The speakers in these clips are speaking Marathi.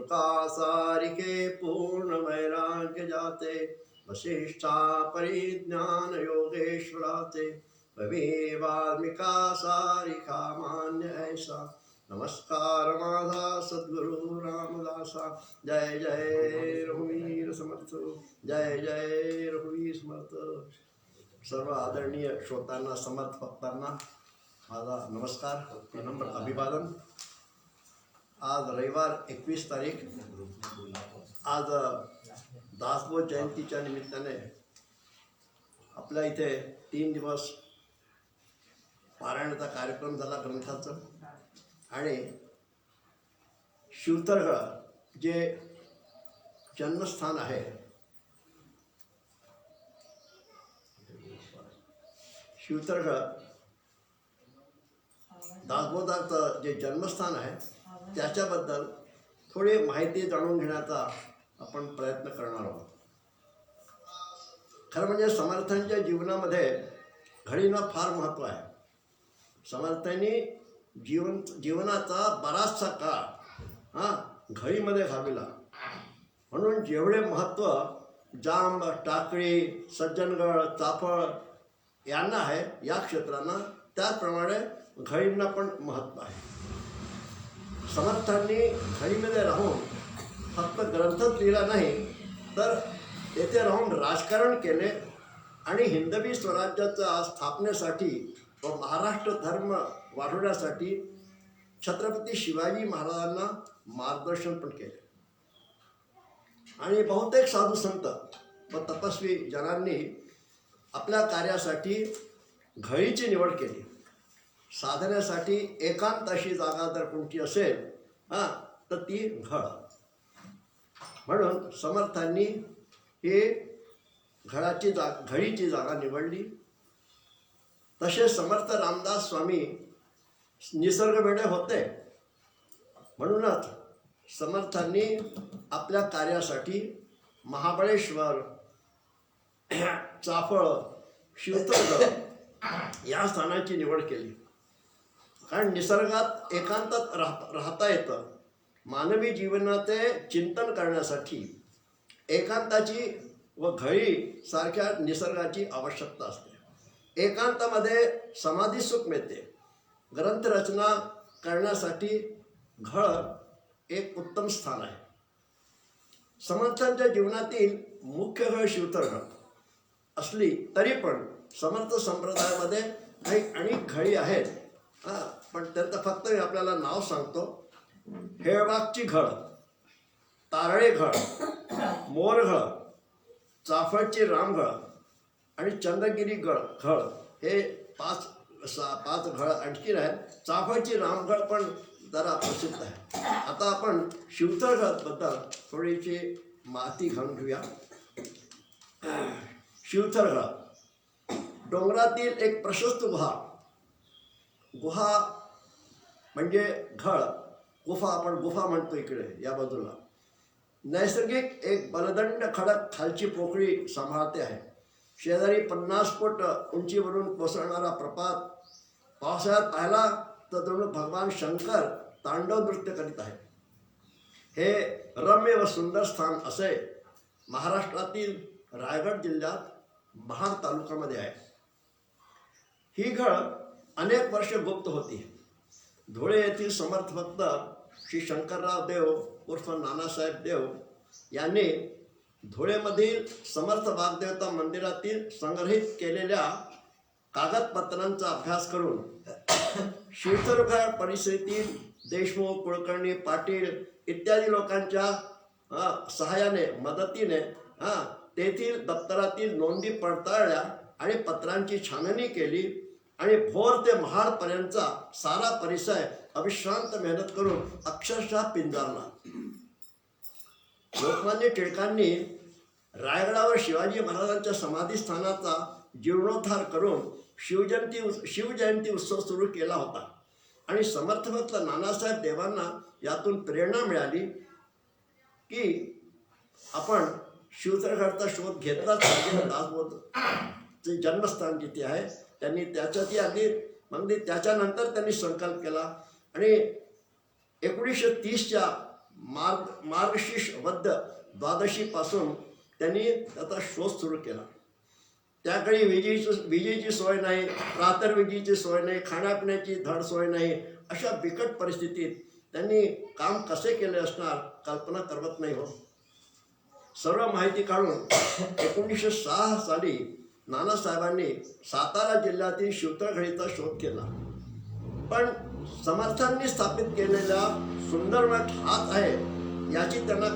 शुकासारिके पूर्ण वैराग्य जाते वशिष्ठा परिज्ञान योगेश्वराते कवी वाल्मिका सारिका मान्य ऐसा। नमस्कार माझा सद्गुरु रामदासा। जय जय रघुवीर समर्थ। जय जय रघुवीर समर्थ। सर्व आदरणीय श्रोतांना समर्थ भक्तांना माझा नमस्कार नम्र अभिवादन. आज रविवार एकवीस तारीख. आज दासबोध जयंतीच्या निमित्ताने आपल्या इथे तीन दिवस पारायणाचा कार्यक्रम झाला ग्रंथाचं. आणि शिवतरगळ जे जन्मस्थान आहे शिवतरगळ दासबोधाचं जे जन्मस्थान आहे त्याच्याबद्दल थोडी माहिती जाणून घेण्याचा आपण प्रयत्न करणार आहोत. खरं म्हणजे समर्थांच्या जीवनामध्ये घडीनं फार महत्त्व आहे. समर्थांनी जीवन जीवनाचा बराचसा काळ हां घडीमध्ये घालविला. म्हणून जेवढे महत्त्व जांब टाकळी सज्जनगड चाफळ यांना आहे या क्षेत्रांना त्याचप्रमाणे घडींना पण महत्त्व आहे. समर्थांनी घडीमध्ये राहून फक्त ग्रंथच लिहिला नाही तर येथे राहून राजकारण केले आणि हिंदवी स्वराज्याच्या स्थापनेसाठी व महाराष्ट्र धर्म वाढवण्यासाठी छत्रपती शिवाजी महाराजांना मार्गदर्शन पण केले. आणि बहुतेक साधू संत व तपस्वी जनांनी आपल्या कार्यासाठी घळीची निवड केली. साधण्यासाठी एकांत अशी जागा जर कोणती असेल हां तर ती घळ म्हणून समर्थांनी ही घळाची जा घळीची जागा निवडली. तसे समर्थ रामदास स्वामी निसर्गवेडे होते. म्हणूनच समर्थांनी आपल्या कार्यासाठी महाबळेश्वर चाफळ शिवतर्ग या स्थानाची निवड केली. कारण निसर्गात एकांतात राह राहता येतं. मानवी जीवनाचे चिंतन करण्यासाठी एकांताची व घळी सारख्या निसर्गाची आवश्यकता असते. एकांतामध्ये समाधी सुख मिळते. ग्रंथरचना करण्यासाठी घळ एक उत्तम स्थान आहे. समर्थांच्या जीवनातील मुख्य घळ शिवतरघळ असली तरी पण समर्थ संप्रदायामध्ये काही अनेक घळी आहेत. हां पण त्याचं फक्त मी आपल्याला नाव सांगतो. हेळबागची घड तारळे घड मोरघळ चाफळची रामघळ आणि चंद्रगिरी गळ घळ. हे पाच सा पाच घळ आणखीन आहेत. चाफळची रामघळ पण जरा प्रसिद्ध आहे. आता आपण शिवथरगडबद्दल थोडीशी माती घालून घेऊया. शिवथळगड डोंगरातील एक प्रशस्त भाग गुहा म्हणजे घळ गुफा आपण गुफा म्हणतो इकडे या बाजूला. नैसर्गिक एक बलदंड खडक खालची पोकळी सांभाळते आहे. शेजारी पन्नास फूट उंचीवरून कोसळणारा प्रपात पावसाळ्यात पाहिला तर जणू भगवान शंकर तांडव नृत्य करीत आहे. हे रम्य व सुंदर स्थान असे महाराष्ट्रातील रायगड जिल्ह्यात महाड तालुक्यामध्ये आहे. ही घळ अनेक वर्षे गुप्त होती. धुळे येथील समर्थ भक्त श्री शंकरराव देव उर्फ नानासाहेब देव यांनी धुळेमधील समर्थ वाग्देवता मंदिरातील संग्रहित केलेल्या कागदपत्रांचा अभ्यास करून शिवतरघाट परिसरातील देशमुख कुलकर्णी पाटील इत्यादी लोकांच्या सहाय्याने मदतीने हां तेथील दप्तरातील नोंदी पडताळल्या आणि पत्रांची छाननी केली. आणि भोर ते महाडपर्यंतचा सारा परिसर अविश्रांत मेहनत करून अक्षरशः पिंजारला लोकमान्य टिळकांनी रायगडावर शिवाजी महाराजांच्या समाधीस्थानाचा जीर्णोद्धार करून शिवजयंती उस- शिवजयंती उत्सव सुरू केला होता. आणि समर्थभक्त नानासाहेब देवांना यातून प्रेरणा मिळाली की आपण शिवतरगडचा शोध घेतलाच पाहिजे. दासबोध जन्मस्थान जिथे आहे त्यांनी त्याच्यात अगदी म्हणजे त्याच्यानंतर त्यांनी संकल्प केला. आणि एकोणीसशे तीसच्या मार्ग मार्गशीर्ष वद्ध द्वादशीपासून त्यांनी त्याचा शोध सुरू केला. त्याकडे विजेची विजेची सोय नाही प्रातर्विजेची सोय नाही खाण्यापिण्याची धड सोय नाही अशा बिकट परिस्थितीत त्यांनी काम कसे केले असणार कल्पना करवत नाही हो. सर्व माहिती काढून एकोणीसशे सहा साली नानासाहेबांनी सातारा जिल्ह्यातील शिवतळघडीचा शोध केला. पण समर्थांनी स्थापित केलेला सुंदरमठ हाच आहे याची त्यांना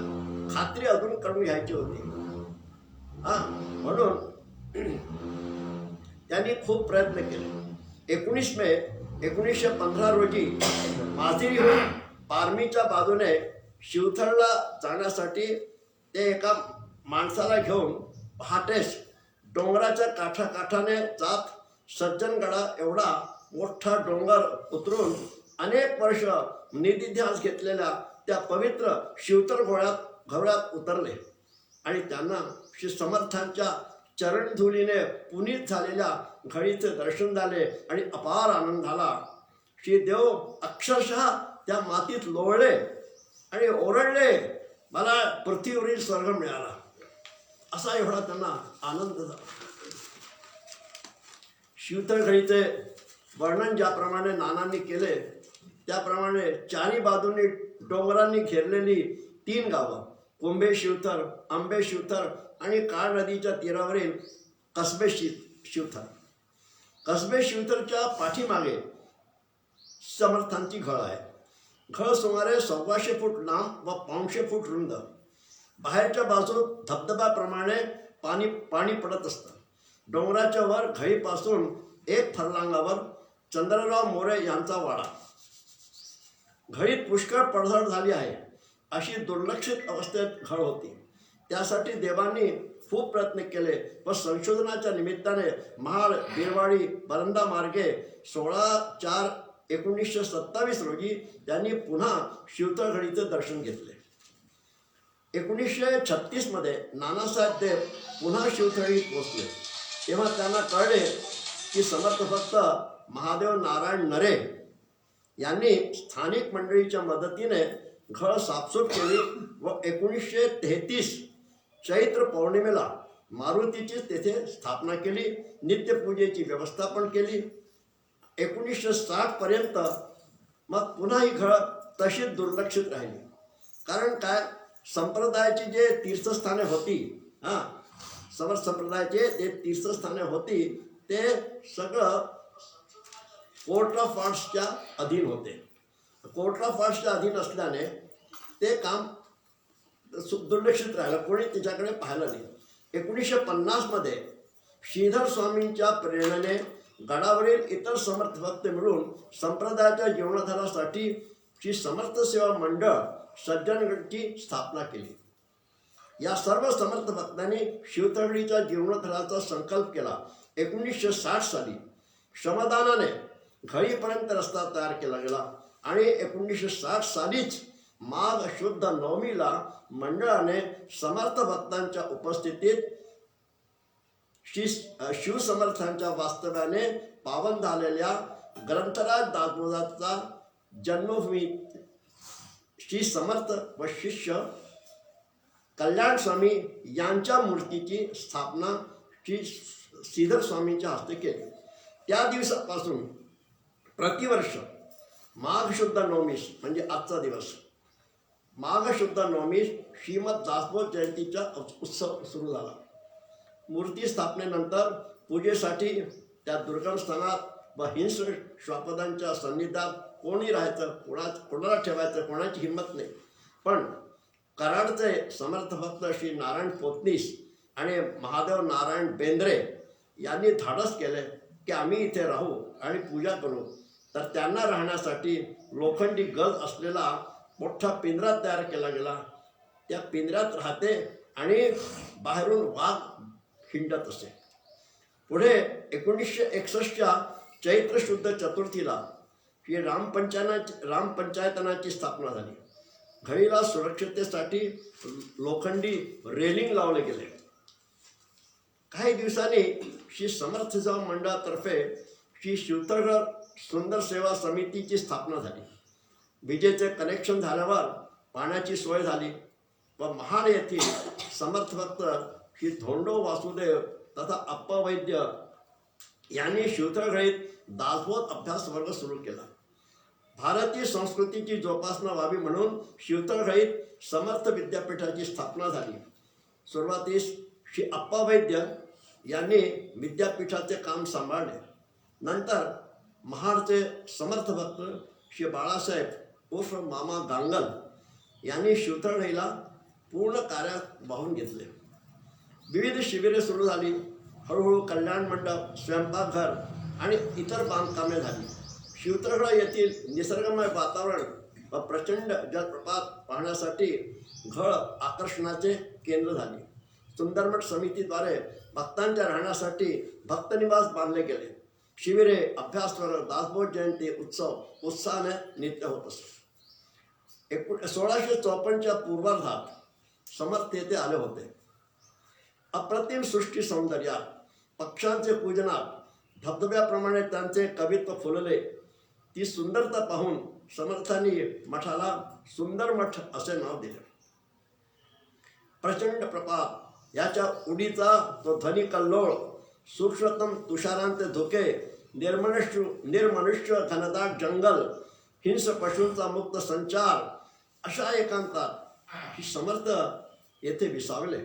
खात्री अजून करून घ्यायची होती. हा म्हणून त्यांनी खूप प्रयत्न केले. एकोणीस मे एकोणीसशे पंधरा रोजी माजिरीहून पारमीच्या बाजूने शिवथळला जाण्यासाठी ते एका माणसाला घेऊन पहाटेस डोंगराच्या काठाकाठाने जात सज्जनगडा एवढा मोठा डोंगर उतरून अनेक वर्ष निधिध्यास घेतलेल्या त्या पवित्र शिवतर घोळ्यात घोळ्यात उतरले. आणि त्यांना श्री समर्थांच्या चरणधुलीने पुनीत झालेल्या घडीचे दर्शन झाले आणि अपार आनंद झाला. श्री देव अक्षरशः त्या मातीत लोळले आणि ओरडले मला पृथ्वीवरील स्वर्ग मिळाला. असा एवढा त्यांना आनंद झाला. शिवतळघडीचे वर्णन ज्याप्रमाणे नानांनी केले त्याप्रमाणे चारी बाजूंनी डोंगरांनी घेरलेली तीन गावं कोंबे शिवथर आंबे शिवथर आणि काळ नदीच्या तीरावरील कसबे शि शिवथर. कसबे शिवथरच्या पाठीमागे समर्थांची घळ आहे. घळ सुमारे सव्वाशे फूट लांब व पाचशे फूट रुंद. बाहेरच्या बाजूत धबधब्याप्रमाणे पाणी पाणी पडत असतं. डोंगराच्या वर घईपासून एक फरलांगावर चंद्रराव मोरे यांचा वाडा. घळीत पुष्कळ पडझड झाली आहे. अशी दुर्लक्षित अवस्थेत घळ होती. त्यासाठी देवांनी खूप प्रयत्न केले व संशोधनाच्या निमित्ताने महाड बिरवाडी बरंदा मार्गे सोळा चार एकोणीसशे सत्तावीस रोजी त्यांनी पुन्हा शिवतळघडीचे दर्शन घेतले. एकोणीसशे छत्तीसमध्ये नानासाहेब देव पुन्हा शिवथळीत पोचले तेव्हा त्यांना कळले की समर्थ भक्त महादेव नारायण नरे यांनी स्थानिक मंडळीच्या मदतीने घळ साफसूफ केली व एकोणीसशे तेहतीस चैत्र पौर्णिमेला मारुतीची तेथे स्थापना केली नित्यपूजेची व्यवस्था पण केली. एकोणीसशे साठपर्यंत मग पुन्हा ही घळ तशीच दुर्लक्षित राहिली. कारण काय? संप्रदायाची जे तीर्थस्थाने होती हां समर्थ संप्रदायाचे जे तीर्थस्थाने होती ते सगळं कोर्ट ऑफ आर्ट्सच्या अधीन होते. कोर्ट ऑफ आर्ट्सच्या अधीन असल्याने ते काम दुर्लक्षित राहिलं. कोणी त्याच्याकडे पाहिलं नाही. एकोणीसशे पन्नासमध्ये श्रीधर स्वामींच्या प्रेरणेने गडावरील इतर समर्थ भक्त मिळून संप्रदायाच्या जीवनाधारासाठी श्री समर्थ सेवा मंडळ सज्जनगडची स्थापना केली. या सर्व समर्थ भक्तांनी शिवतळीचा जीवनोद्धाराचा संकल्प केला. एकोणीसशे साठ साली श्रमदानाने घळीपर्यंत रस्ता तयार केला गेला आणि एकोणीसशे साठ सालीच माघ शुद्ध नवमीला मंडळाने समर्थ भक्तांच्या उपस्थितीत श्री शिवसमर्थांच्या वास्तव्याने पावन झालेल्या ग्रंथराज दासबोधाचा जन्मभूमी श्री समर्थ व शिष्य कल्याण स्वामी यांच्या मूर्तीची स्थापना श्री श्रीधर स्वामींच्या हस्ते केली. त्या दिवसापासून प्रतिवर्ष माघशुद्ध नवमीस म्हणजे आजचा दिवस माघशुद्ध नवमीस श्रीमद दासबोध जयंतीचा उत्सव सुरू झाला. मूर्ती स्थापनेनंतर पूजेसाठी त्या दुर्गम स्थानात व हिंस श्वापदांच्या सन्निधात कोणी राहायचं कोणा कोणाला ठेवायचं कोणाची हिंमत नाही. पण कराडचे समर्थ भक्त श्री नारायण पोतनीस आणि महादेव नारायण बेंद्रे यांनी धाडस केले की आम्ही इथे राहू आणि पूजा करू. तर त्यांना राहण्यासाठी लोखंडी गज असलेला मोठा पिंजरा तयार केला गेला. त्या पिंजऱ्यात राहते आणि बाहेरून वाघ हिंडत असे. पुढे एकोणीसशे एकसष्टच्या चैत्र शुद्ध चतुर्थीला ही रामपंचायना रामपंचायतनाची स्थापना झाली. घळीला सुरक्षिततेसाठी लोखंडी रेलिंग लावले गेले. काही दिवसांनी श्री समर्थ मंडळातर्फे श्री शिवतळगड सुंदर सेवा समितीची स्थापना झाली. विजेचे कनेक्शन झाल्यावर पाण्याची सोय झाली व महाड येथील समर्थभक्त श्री धोंडो वासुदेव तथा अप्पा वैद्य यांनी शिवतळगडीत दासबोध अभ्यास वर्ग सुरू केला. भारतीय संस्कृतीची जोपासना व्हावी म्हणून शिवतळघळीत समर्थ विद्यापीठाची स्थापना झाली. सुरुवातीस श्री अप्पा वैद्य यांनी विद्यापीठाचे काम सांभाळले. नंतर महाडचे समर्थ भक्त श्री बाळासाहेब उर्फ मामा गांगल यांनी शिवतळघळीला पूर्ण कार्यात वाहून घेतले. विविध शिबिरे सुरू झाली. हळूहळू कल्याण मंडप स्वयंपाकघर आणि इतर बांधकामे झाली. शिवतरगड येथील निसर्गमय वातावरण व प्रचंड जलप्रपात पाहण्यासाठी घळ आकर्षणाचे केंद्र झाले. सुंदरमठ समितीद्वारे भक्तांच्या राहण्यासाठी भक्तनिवास बांधले गेले. शिबिरे अभ्यासवर्ग दासबोध जयंती उत्सव उत्साहाने नित्य होत असत. एकूण सोळाशे चौपन्नच्या पूर्वार्धात समर्थ येथे आले होते. अप्रतिम सृष्टी सौंदर्यात पक्षांचे पूजनात धबधब्याप्रमाणे त्यांचे कवित्व फुलले. ती सुंदरता पाहून समर्थांनी मठाला सुंदर मठ असे नाव दिले. प्रचंड प्रपात याच्या उडीचा तो ध्वनी कल्लोळ सूक्ष्मतम तुषारांचे धोके निर्मनुष्य निर्मनुष्य घनदाट जंगल हिंस पशूंचा मुक्त संचार अशा एकांतात ही समर्थ येथे विसावले.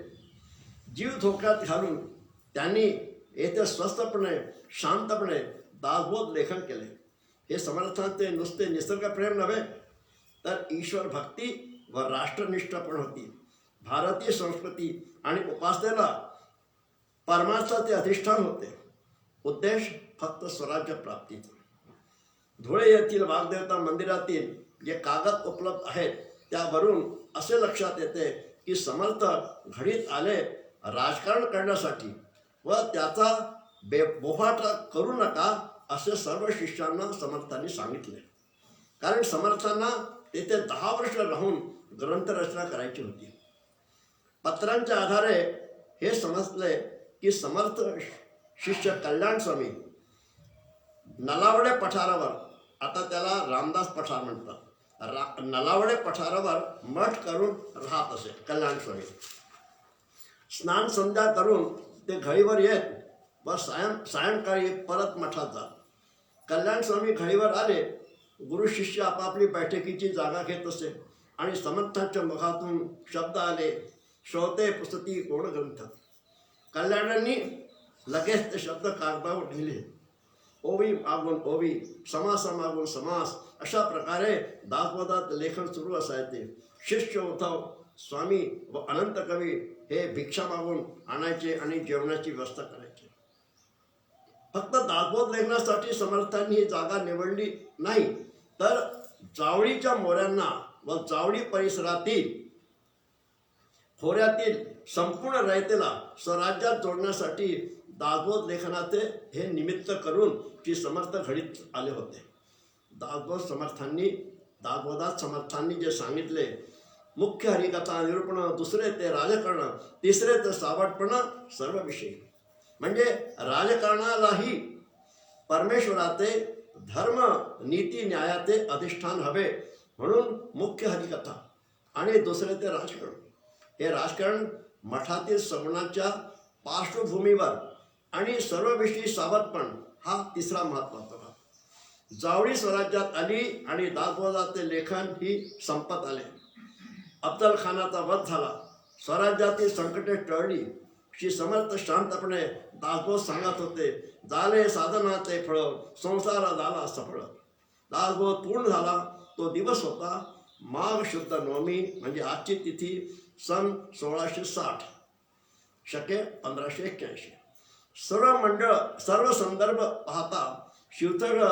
जीव धोक्यात घालून त्यांनी येथे स्वस्तपणे शांतपणे दासबोध लेखन केले. हे समर्थांचे नुसते निसर्गप्रेम नव्हे तर ईश्वर भक्ती व राष्ट्रनिष्ठ पण होती. भारतीय संस्कृती आणि उपासनेला परमार्थाचे अधिष्ठान होते. उद्देश फक्त स्वराज्य प्राप्तीचा. धुळे येथील वाग्देवता मंदिरातील जे कागद उपलब्ध आहेत त्यावरून असे लक्षात येते की समर्थ घडीत आले राजकारण करण्यासाठी व त्याचा बे बोफाटा करू नका असे सर्व शिष्यांना समर्थांनी सांगितले कारण समर्थांना तेथे दहा वर्ष राहून ग्रंथरचना करायची होती. पत्रांच्या आधारे हे समजले की समर्थ शिष्य कल्याण स्वामी नलावडे पठारावर आता त्याला रामदास पठार म्हणतात. रा नलावडे पठारावर मठ करून राहत असे कल्याण स्वामी. स्नान संध्या करून ते घळीवर येत व सायं सायंकाळी परत मठात जात. कल्याण स्वामी घाईवर आले गुरु शिष्य आपापली बैठकीची जागा घेत असे आणि समर्थांच्या मुखातून शब्द आले श्रोते पुस्तकी कोण ग्रंथ कल्याणांनी लगेच ते शब्द कागदावर लिहिले. ओवी मागून ओवी समासामागून समास अशा प्रकारे दासवदात लेखन सुरू असायचे. शिष्य उद्धव स्वामी व अनंत कवी हे भिक्षा मागून आणायचे आणि जेवणाची व्यवस्था फक्त दासबोध लेखनासाठी समर्थांनी ही जागा निवडली नाही. तर जावळीच्या मोऱ्यांना व जावळी परिसरातील खोऱ्यातील संपूर्ण रयतेला स्वराज्यात जोडण्यासाठी दासबोध लेखनाचे हे निमित्त करून ती समर्थ घडीत आले होते. दासबोध समर्थांनी दासबोधात समर्थांनी जे सांगितले मुख्य हरिकथा निरूपण दुसरे ते राजकारण तिसरे ते सावटपण सर्व विषयी. म्हणजे राजकारणालाही परमेश्वराचे धर्म नीती न्यायाचे अधिष्ठान हवे म्हणून मुख्य हरिकथा. आणि दुसरे ते राजकारण. हे राजकारण मठातील सगुणाच्या पार्श्वभूमीवर आणि सर्वविषयी सावधपण हा तिसरा महत्त्वाचा भाग. जावळी स्वराज्यात आली आणि दासबोधाचे लेखन ही संपत आले. अफजल खानाचा वध झाला. स्वराज्यातील संकटे टळली. श्री समर्थ शांतपणे दासबोध सांगत होते. झाले साधनाचे फळ संसार झाला सफळ. दासबोध पूर्ण झाला तो दिवस होता. माघ शुद्ध नवमी म्हणजे आजची तिथी सन सोळाशे साठ. शके पंधराशे एक्क्याऐंशी. सर्व मंडळ सर्व संदर्भ पाहता शिवतळ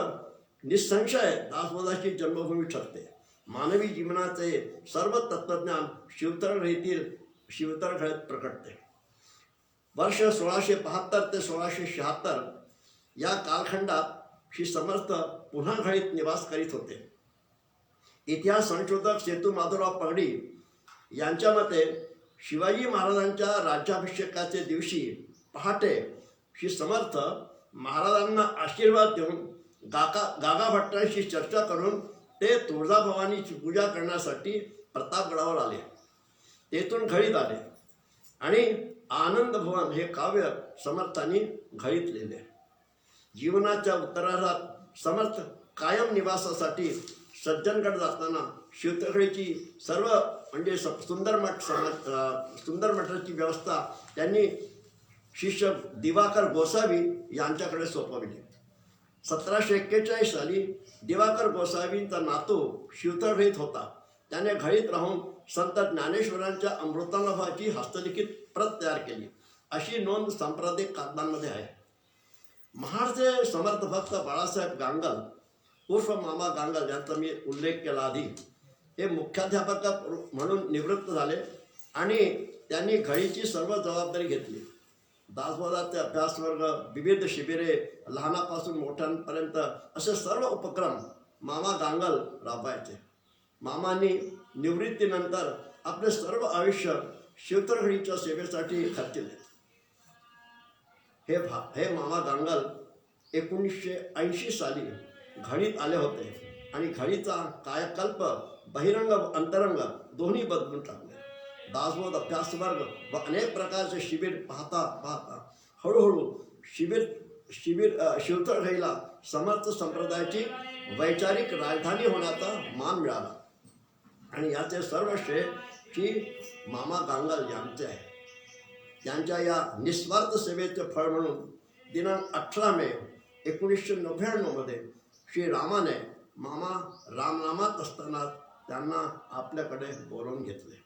निसंशय दासबोधाची जन्मभूमी ठरते. मानवी जीवनाचे सर्व तत्वज्ञान शिवतळ येथील शिवतळघळत प्रकटते. वर्ष सोळाशे बहात्तर ते सोळाशे शहात्तर या कालखंडात श्री समर्थ पुन्हा घळीत निवास करीत होते. इतिहास संशोधक सेतू माधवराव पगडी यांच्या मते शिवाजी महाराजांच्या राज्याभिषेकाचे दिवशी पहाटे श्री समर्थ महाराजांना आशीर्वाद देऊन गाका गागा भट्टांशी चर्चा करून ते तुळजाभवानीची पूजा करण्यासाठी प्रतापगडावर आले. तेथून घळीत आले. आणि आनंद भवन हे काव्य समर्थांनी घळीत जीवनाच्या उत्तरार्धात समर्थ कायम निवासासाठी सज्जनगड जाताना शिवतकडीची सर्व म्हणजे स- सुंदर मठ समर्थ सुंदर मठाची व्यवस्था त्यांनी शिष्य दिवाकर गोसावी यांच्याकडे सोपवली. सतराशे एक्केचाळीस साली दिवाकर गोसावींचा नातू शिवतळीत होता. त्याने घळीत राहून संत ज्ञानेश्वरांच्या अमृतानुभवाची हस्तलिखित प्रत तयार केली. अशी नोंद सांप्रदायिक कागदांमध्ये आहे. महाडचे समर्थ भक्त बाळासाहेब गांगल उर्फ मामा गांगल यांचा मी उल्लेख केला आधी. हे मुख्याध्यापक म्हणून निवृत्त झाले आणि त्यांनी घळीची सर्व जबाबदारी घेतली. दासबोधाचे अभ्यासवर्ग विविध शिबिरे लहानापासून मोठ्यांपर्यंत असे सर्व उपक्रम मामा गांगल राबवायचे. मामांनी निवृत्तीनंतर आपले सर्व आयुष्य शिवतरघडीच्या सेवेसाठी खर्चिले हे भा हे मामा गांगल एकोणीसशे ऐंशी साली घडीत आले होते आणि घडीचा कायकल्प बहिरंग व अंतरंग दोन्ही बदलून टाकले. दासबोध अभ्यासवर्ग व अनेक प्रकारचे शिबिर पाहता पाहता हळूहळू शिबिर शिबिर अ, शिवतळघईला समर्थ संप्रदायाची वैचारिक राजधानी होण्याचा मान मिळाला. आणि याचे सर्व श्रेय श्री मामा गांगल यांचे आहे. त्यांच्या या निस्वार्थ सेवेचे फळ म्हणून दिनांक अठरा मे एकोणीसशे नव्याण्णवमध्ये श्री रामाने मामा रामनामात असताना त्यांना आपल्याकडे बोलवून घेतले.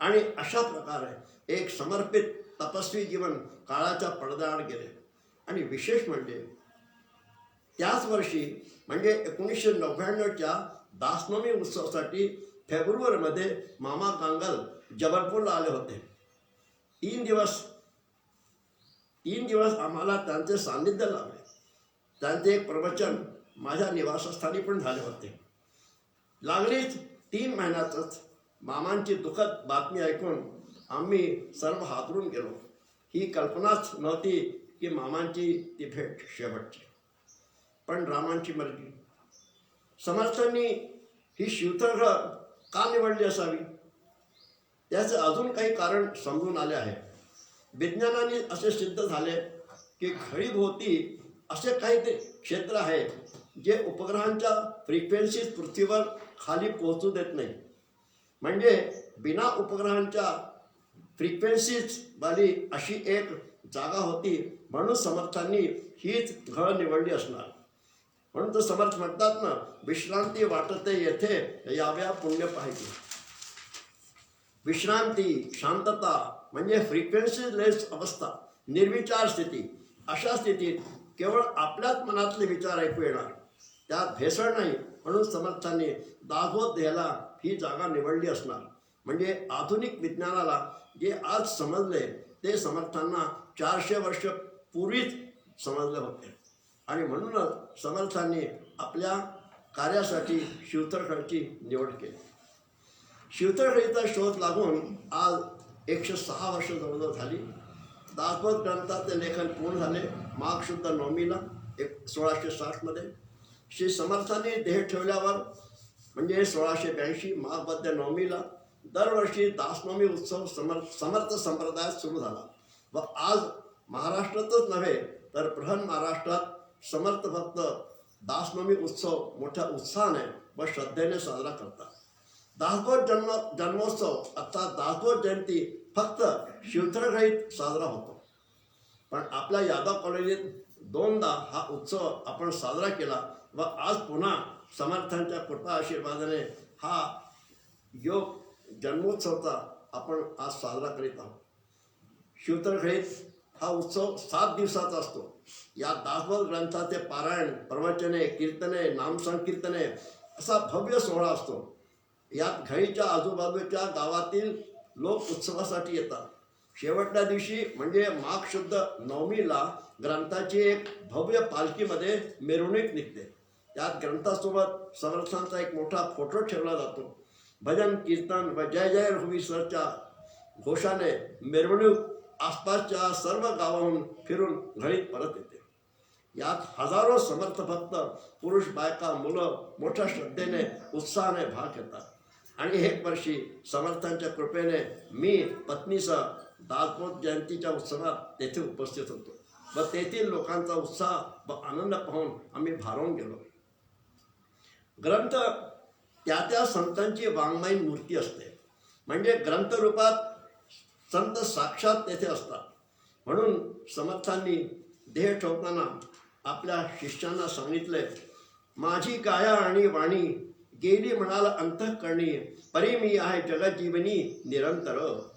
आणि अशा प्रकारे एक समर्पित तपस्वी जीवन काळाच्या पडद्याआड गेले. आणि विशेष म्हणजे त्याच वर्षी म्हणजे एकोणीसशे नव्याण्णवच्या दासनवमी उत्सवासाठी फेब्रुवारीमध्ये मामा कांगल जबलपूरला आले होते. तीन दिवस तीन दिवस आम्हाला त्यांचे सान्निध्य लाभले. त्यांचे एक प्रवचन माझ्या निवासस्थानी पण झाले होते. लागलीच तीन महिन्यातच मामांची दुःखद बातमी ऐकून आम्ही सर्व हातरून गेलो. ही कल्पनाच नव्हती की मामांची ती भेट शेवटची. पण रामांची मर्जी समर्थांनी ही शिवतळ का निवडली असावी? याचं अजून काही कारण समजून आले आहे. विज्ञानाने असे सिद्ध झाले की घडीभोवती असे काही ते क्षेत्र आहे जे उपग्रहांच्या फ्रिक्वेन्सीज पृथ्वीवर खाली पोहोचू देत नाही. म्हणजे बिना उपग्रहांच्या फ्रिक्वेन्सीज वाली अशी एक जागा होती म्हणून समर्थांनी हीच घळ निवडली असणार. म्हणून तर समर्थ म्हणतात ना विश्रांती वाटते येथे याव्या पुण्य पाहिजे. विश्रांती शांतता म्हणजे फ्रिक्वेन्सी लेस अवस्था निर्विचार स्थिती. अशा स्थितीत केवळ आपल्याच मनातले विचार ऐकू येणार. त्यात भेसळ नाही म्हणून समर्थांनी दागोत द्यायला ही जागा निवडली असणार. म्हणजे आधुनिक विज्ञानाला जे आज समजले ते समर्थांना चारशे वर्ष पूर्वीच समजले होते. आणि म्हणूनच समर्थांनी आपल्या कार्यासाठी शिवतरखडची निवड केली. शिवतळखडीचा शोध लागून आज एकशे सहा वर्ष जवळजवळ झाली. दासबोध ग्रंथाचे लेखन पूर्ण झाले. माघशुद्ध नवमीला एक सोळाशे साठमध्ये श्री समर्थांनी देह ठेवल्यावर म्हणजे सोळाशे ब्याऐंशी माघ नवमीला दरवर्षी दासनवमी उत्सव समर्थ समर्थ संप्रदायात सुरू झाला. व आज महाराष्ट्रातच नव्हे तर बृहन महाराष्ट्रात समर्थ भक्त दासनवमी उत्सव मोठ्या उत्साहाने व श्रद्धेने साजरा करतात. दासबोध जन्म जन्मोत्सव अर्थात दासबोध जयंती फक्त शिवथरग्रहित साजरा होतो. पण आपल्या यादव कॉलेजीत दोनदा हा उत्सव आपण साजरा केला व आज पुन्हा समर्थांच्या कृपा आशीर्वादाने हा योग जन्मोत्सवचा आपण आज साजरा करीत आहोत. शिवतरखडीत हा उत्सव सात दिवसाचा असतो. या दासबोध ग्रंथाचे पारायण प्रवचने कीर्तने नामसंकीर्तने असा भव्य सोहळा असतो. यात घळीच्या आजूबाजूच्या गावातील लोक उत्सवासाठी येतात. शेवटच्या दिवशी म्हणजे माघ शुद्ध नवमीला ग्रंथाची एक भव्य पालखीमध्ये मिरवणूक निघते. त्यात ग्रंथासोबत समर्थांचा एक मोठा फोटो ठेवला जातो. भजन कीर्तन व जय जय रघुवी घोषाने मिरवणूक आसपासच्या सर्व गावाहून फिरून घळीत परत येते. यात हजारो समर्थ भक्त पुरुष बायका मुलं मोठ्या श्रद्धेने उत्साहाने भाग घेतात. आणि एक वर्षी समर्थांच्या कृपेने मी पत्नीसह दासबोध जयंतीच्या उत्सवात तेथे उपस्थित होतो. व तेथील लोकांचा उत्साह व आनंद पाहून आम्ही भारावून गेलो. ग्रंथ त्या त्या संतांची वाङ्मयीन मूर्ती असते. म्हणजे ग्रंथरूपात संत साक्षात तेथे असतात. म्हणून समर्थांनी देह ठेवताना आपल्या शिष्यांना सांगितले माझी काया आणि वाणी गेली म्हणाल अंतःकरणी परी मी आहे जगजीवनी निरंतर.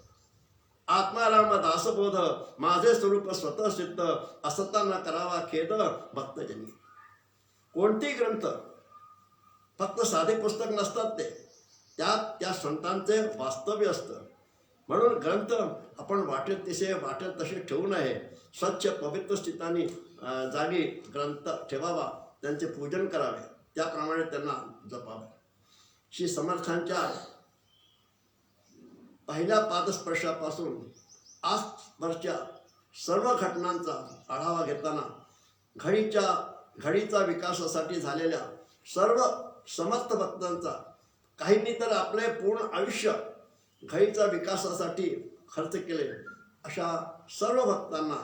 आत्माराम दासबोध माझे स्वरूप स्वतः सिद्ध असताना करावा खेद भक्तजनी. कोणती ग्रंथ? फक्त साधे पुस्तक नसतात ते. त्यात त्या संतांचे वास्तव्य असतं. म्हणून ग्रंथ आपण वाटेल तसे वाटेल तसे ठेवू नये. स्वच्छ पवित्र स्थितानी जागी ग्रंथ ठेवावा. त्यांचे पूजन करावे. त्याप्रमाणे त्यांना जपावे. श्री समर्थांच्या पहिल्या पादस्पर्शापासून आजवरच्या सर्व घटनांचा आढावा घेताना घडीच्या घडीचा विकासासाठी झालेल्या सर्व समर्थ भक्तांचा काहींनी तर आपले पूर्ण आयुष्य घडीच्या विकासासाठी खर्च केले. अशा सर्व भक्तांना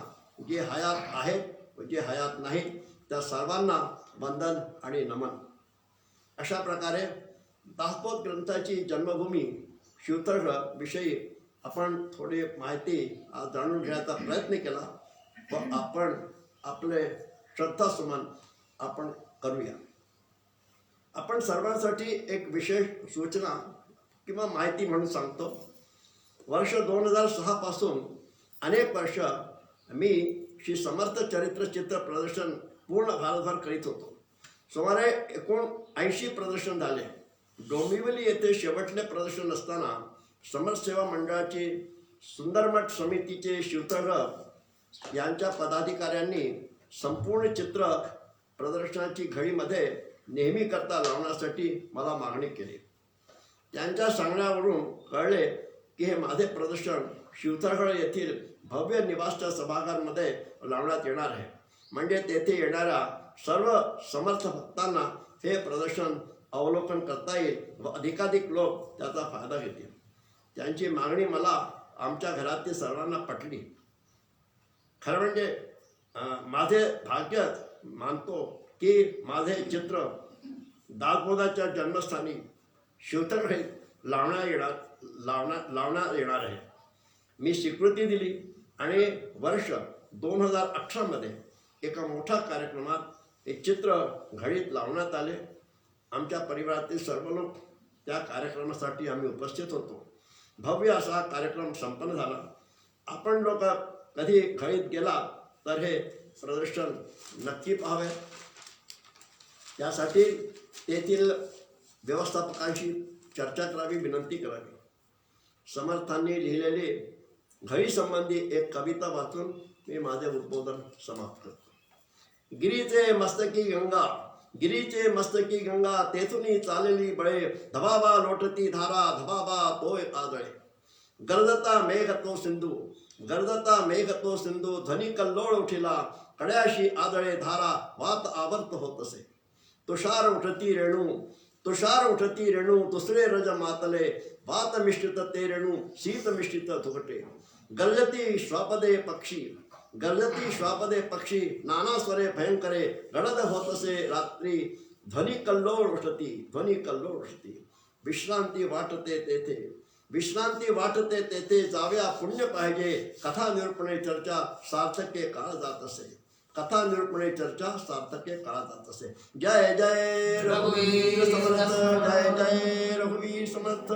जे हयात आहेत व जे हयात नाहीत त्या सर्वांना वंदन आणि नमन. अशा प्रकारे दासबोध ग्रंथाची जन्मभूमी शिवतर्ग विषयी आपण थोडी माहिती आज जाणून घेण्याचा प्रयत्न केला व आपण आपले श्रद्धासुमन आपण करूया. आपण सर्वांसाठी एक विशेष सूचना किंवा माहिती म्हणून सांगतो. वर्ष दोन हजार सहापासून अनेक वर्ष मी श्री समर्थ चरित्र चित्र प्रदर्शन पूर्ण भारतभर करीत होतो. सुमारे एकूण ऐंशी प्रदर्शन झाले. डोंबिवली येथे शेवटले प्रदर्शन असताना समाजसेवा सेवा मंडळाचे सुंदरमठ समितीचे शिवतळप यांच्या पदाधिकाऱ्यांनी संपूर्ण चित्र प्रदर्शनाची घडीमध्ये नेहमी करता लावण्यासाठी मला मागणी केली. त्यांच्या सांगण्यावरून कळले की हे माझे प्रदर्शन शिवथरगड येथील भव्य निवासच्या सभागारमध्ये लावण्यात येणार आहे. म्हणजे तेथे येणाऱ्या सर्व समर्थ भक्तांना हे प्रदर्शन अवलोकन करता येईल व अधिकाधिक लोक त्याचा फायदा घेतील. त्यांची मागणी मला आमच्या घरातील सर्वांना पटली. खरं म्हणजे माझे भाग्यच मानतो की माझे चित्र दासबोधाच्या जन्मस्थानी शिवतकडे लावण्यात येणार लावण्यात लावण्यात येणार आहे. मी स्वीकृती दिली आणि वर्ष दोन हजार अठरामध्ये एका मोठ्या कार्यक्रमात हे चित्र घडीत लावण्यात आले. आमच्या परिवारातील सर्व लोक त्या कार्यक्रमासाठी आम्ही उपस्थित होतो. भव्य असा कार्यक्रम संपन्न झाला. आपण लोक कधी घडीत गेला तर हे प्रदर्शन नक्की पाहावे. त्यासाठी तेथील व्यवस्थापकांशी चर्चा करावी विनंती करावी. समर्थांनी लिहिलेले घरीसंबंधी एक कविता वाचून मी माझे उद्बोधन समाप्त करतो. गिरीचे मस्तकी गंगा गिरीचे मस्तकी गंगा तेथुनी चालली बळे धबाबा लोटती धारा धबाबा तोय आदळे गर्दता मेघ तो सिंधू गर्दता मेघ तो सिंधू ध्वनी कल्लोळ उठिला कड्याशी आदळे धारा वात आवर्त होत असे. तुषार उठती रेणू तुषार उठती रेणू दुसरे रज मातले भात मिश्रित ते रेणू शीत मिश्रित धुकटे। गल्लती श्वापदे पक्षी गल्लती श्वापदे पक्षी नाना स्वरे भयंकरे गडद होतसे रात्री ध्वनी कल्लोळ उठती ध्वनी कल्लोळ उठती। विश्रांती वाटते तेथे विश्रांती वाटते तेथे जाव्या पुण्य पाहिजे कथा निरूपणे चर्चा सार्थके काळ जात असे। कथा निरूपणे चर्चा सार्थके काळ जात असे. जय जय रघुवीर समर्थ. जय जय रघुवीर समर्थ.